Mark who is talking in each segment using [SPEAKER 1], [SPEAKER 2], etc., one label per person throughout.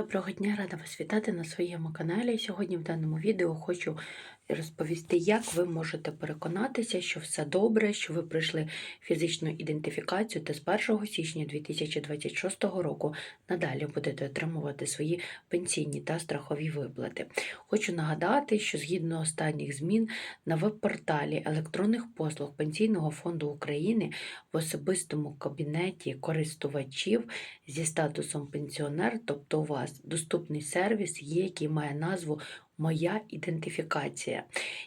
[SPEAKER 1] Доброго дня, рада вас вітати на своєму каналі. Сьогодні в даному відео хочу розповісти, як ви можете переконатися, що все добре, що ви пройшли фізичну ідентифікацію та з 1 січня 2026 року надалі будете отримувати свої пенсійні та страхові виплати. Хочу нагадати, що згідно останніх змін на веб-порталі електронних послуг Пенсійного фонду України в особистому кабінеті користувачів зі статусом пенсіонер, тобто у вас доступний сервіс є, який має назву Моя ідентифікація,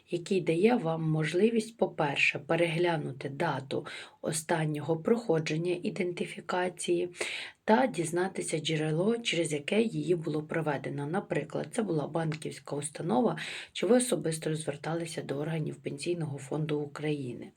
[SPEAKER 1] який дає вам можливість, по-перше, переглянути дату останнього проходження ідентифікації та дізнатися джерело, через яке її було проведено. Наприклад, це була банківська установа, чи ви особисто зверталися до органів Пенсійного фонду України.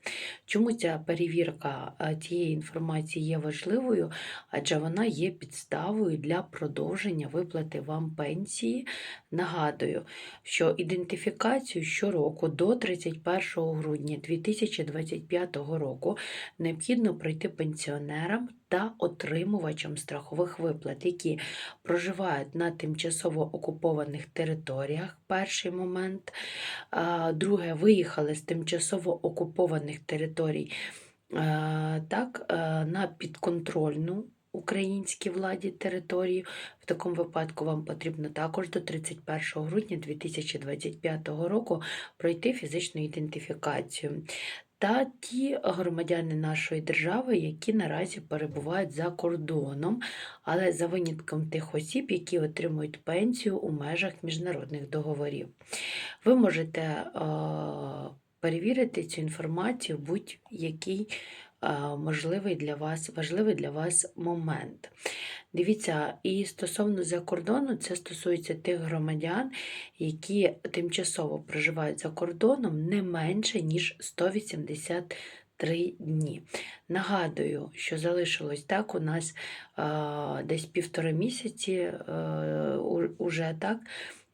[SPEAKER 1] Чому ця перевірка е, цієї інформації є важливою? Адже вона є підставою для продовження виплати вам пенсії. Нагадую, що ідентифікацію щороку до 31 грудня 2025 року необхідно пройти пенсіонерам та отримувачам страхових виплат, які проживають на тимчасово окупованих територіях. Перший момент. Друге, виїхали з тимчасово окупованих територій так, на підконтрольну українській владі території. В такому випадку вам потрібно також до 31 грудня 2025 року пройти фізичну ідентифікацію. Та ті громадяни нашої держави, які наразі перебувають за кордоном, але за винятком тих осіб, які отримують пенсію у межах міжнародних договорів. Ви можете е, перевірити цю інформацію будь-який можливий для вас, важливий для вас момент. Дивіться, і стосовно за кордону, це стосується тих громадян, які тимчасово проживають за кордоном не менше, ніж 183 дні. Нагадую, що залишилось так, у нас а, десь півтора місяці а, уже так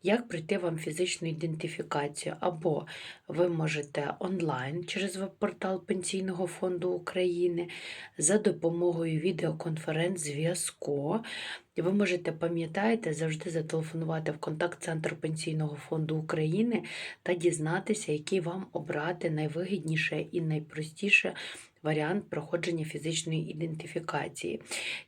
[SPEAKER 1] як пройти вам фізичну ідентифікацію, або ви можете онлайн через веб-портал Пенсійного фонду України за допомогою відеоконференц-зв'язку. Ви можете, пам'ятаєте, завжди зателефонувати в контакт-центр Пенсійного фонду України та дізнатися, який вам обрати найвигідніше і найпростіше варіант проходження фізичної ідентифікації.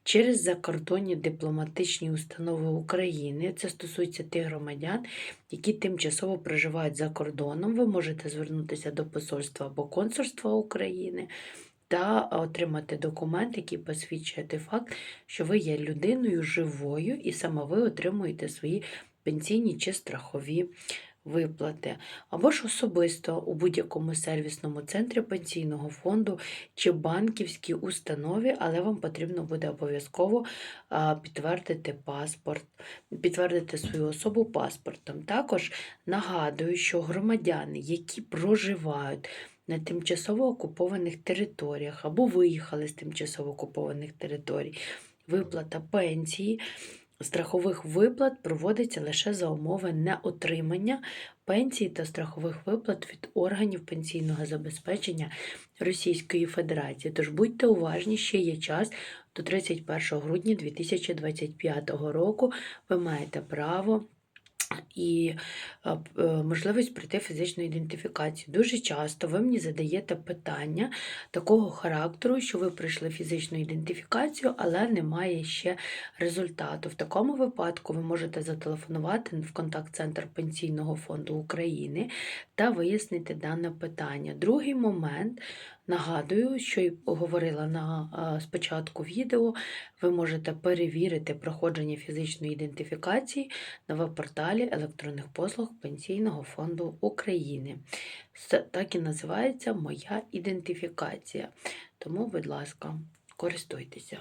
[SPEAKER 1] Через закордонні дипломатичні установи України, це стосується тих громадян, які тимчасово проживають за кордоном. Ви можете звернутися до посольства або консульства України. Та отримати документ, який посвідчує факт, що ви є людиною живою, і саме ви отримуєте свої пенсійні чи страхові виплати, або ж особисто у будь-якому сервісному центрі пенсійного фонду чи банківській установі, але вам потрібно буде обов'язково підтвердити паспорт, підтвердити свою особу паспортом. Також нагадую, що громадяни, які проживають на тимчасово окупованих територіях або виїхали з тимчасово окупованих територій, виплата пенсії страхових виплат проводиться лише за умови неотримання пенсій та страхових виплат від органів пенсійного забезпечення Російської Федерації. Тож будьте уважні, ще є час до 31 грудня 2025 року. Ви маєте право і е, можливість пройти фізичну ідентифікацію. Дуже часто ви мені задаєте питання такого характеру, що ви пройшли фізичну ідентифікацію, але немає ще результату. В такому випадку ви можете зателефонувати в контакт-центр Пенсійного фонду України та вияснити дане питання. Другий момент Нагадую, що й говорила на спочатку відео, ви можете перевірити проходження фізичної ідентифікації на веб-порталі електронних послуг Пенсійного фонду України. Так і називається Моя ідентифікація. Тому, будь ласка, користуйтеся.